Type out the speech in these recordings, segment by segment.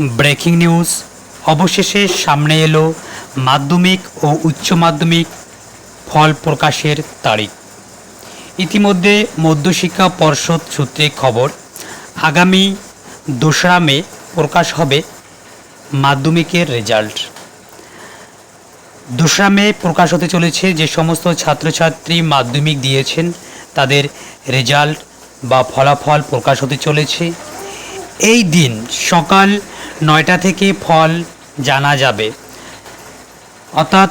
Breaking news. অবশেষে সামনে এলো মাধ্যমিক ও উচ্চ মাধ্যমিক ফল প্রকাশের তারিখ। ইতিমধ্যে মধ্যশিক্ষা পর্ষদ সূত্রে খবর, আগামী দোসরা মে প্রকাশ হবে মাধ্যমিকের রেজাল্ট। দোসরা মে প্রকাশ হতে চলেছে যে সমস্ত ছাত্রছাত্রী মাধ্যমিক দিয়েছেন, তাদের রেজাল্ট বা ফলাফল প্রকাশ হতে চলেছে। এই দিন সকাল নয়টা থেকে ফল জানা যাবে। অর্থাৎ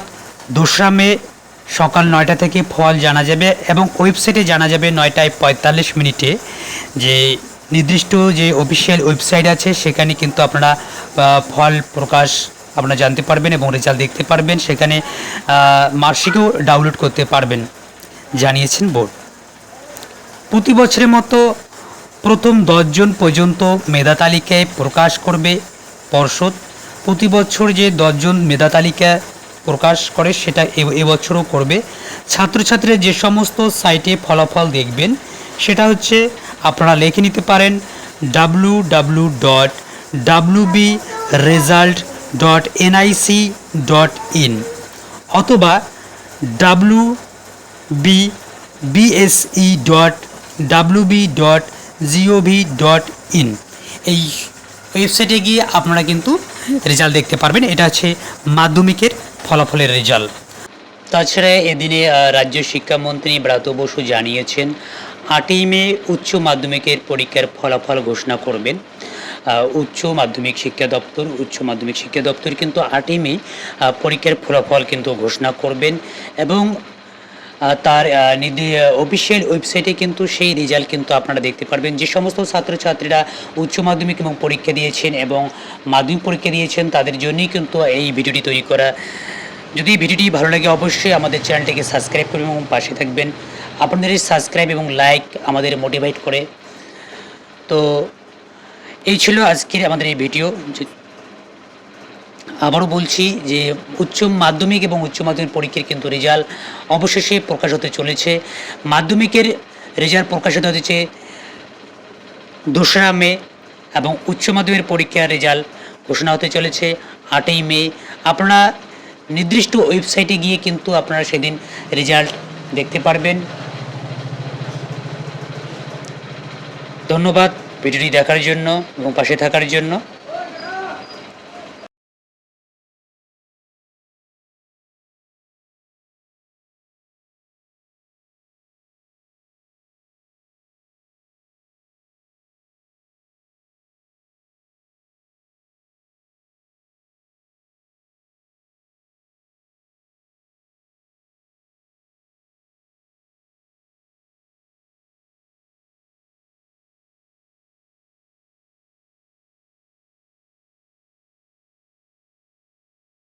দোসরা মে সকাল নয়টা থেকে ফল জানা যাবে এবং ওয়েবসাইটে জানা যাবে নয়টায় পঁয়তাল্লিশ মিনিটে। যে নির্দিষ্ট যে অফিসিয়াল ওয়েবসাইট আছে, সেখানে কিন্তু আপনারা ফল প্রকাশ আপনারা জানতে পারবেন এবং রেজাল্ট দেখতে পারবেন। সেখানে মার্কশিটও ডাউনলোড করতে পারবেন, জানিয়েছেন বোর্ড। প্রতি বছরের মতো প্রথম দশজন পর্যন্ত মেধা তালিকায় প্রকাশ করবে পর্ষদ। প্রতি বছর যে দশজন মেধা তালিকা প্রকাশ করে, সেটা এবছরও করবে। ছাত্রছাত্রীরা যে সমস্ত সাইটে ফলাফল দেখবেন, সেটা হচ্ছে আপনারা লিখে নিতে পারেন W W dot W B result dot NIC dot in অথবা W B BSE dot WB dot GOV dot in এই ওয়েবসাইটে গিয়ে আপনারা কিন্তু রেজাল্ট দেখতে পারবেন। এটা হচ্ছে মাধ্যমিকের ফলাফলের রেজাল্ট তাছাড়া এদিনে রাজ্য শিক্ষামন্ত্রী ব্রাত বসু জানিয়েছেন, আটই মে উচ্চ মাধ্যমিকের পরীক্ষার ফলাফল ঘোষণা করবেন। উচ্চ মাধ্যমিক শিক্ষা দপ্তর, উচ্চ মাধ্যমিক শিক্ষা দপ্তর কিন্তু আটই মে পরীক্ষার ফলাফল কিন্তু ঘোষণা করবেন এবং তার অফিসিয়াল ওয়েবসাইটে কিন্তু সেই রেজাল্ট কিন্তু আপনারা দেখতে পারবেন। যে সমস্ত ছাত্রছাত্রীরা উচ্চ মাধ্যমিক এবং পরীক্ষা দিয়েছেন এবং মাধ্যমিক পরীক্ষা দিয়েছেন, তাদের জন্যই কিন্তু এই ভিডিওটি তৈরি করা। যদি ভিডিওটি ভালো লাগে, অবশ্যই আমাদের চ্যানেলটিকে সাবস্ক্রাইব করবেন এবং পাশে থাকবেন। আপনাদের সাবস্ক্রাইব এবং লাইক আমাদের মোটিভেট করে। তো, এই ছিল আজকের আমাদের এই ভিডিও। আবারও বলছি যে উচ্চ মাধ্যমিক এবং উচ্চ মাধ্যমিক পরীক্ষার কিন্তু রেজাল্ট অবশেষে প্রকাশ হতে চলেছে। মাধ্যমিকের রেজাল্ট প্রকাশিত হতেছে দোসরা মে এবং উচ্চ মাধ্যমিক পরীক্ষার রেজাল্ট ঘোষণা হতে চলেছে আটই মে। আপনারা নির্দিষ্ট ওয়েবসাইটে গিয়ে কিন্তু আপনারা সেদিন রেজাল্ট দেখতে পারবেন। ধন্যবাদ ভিডিওটি দেখার জন্য এবং পাশে থাকার জন্য।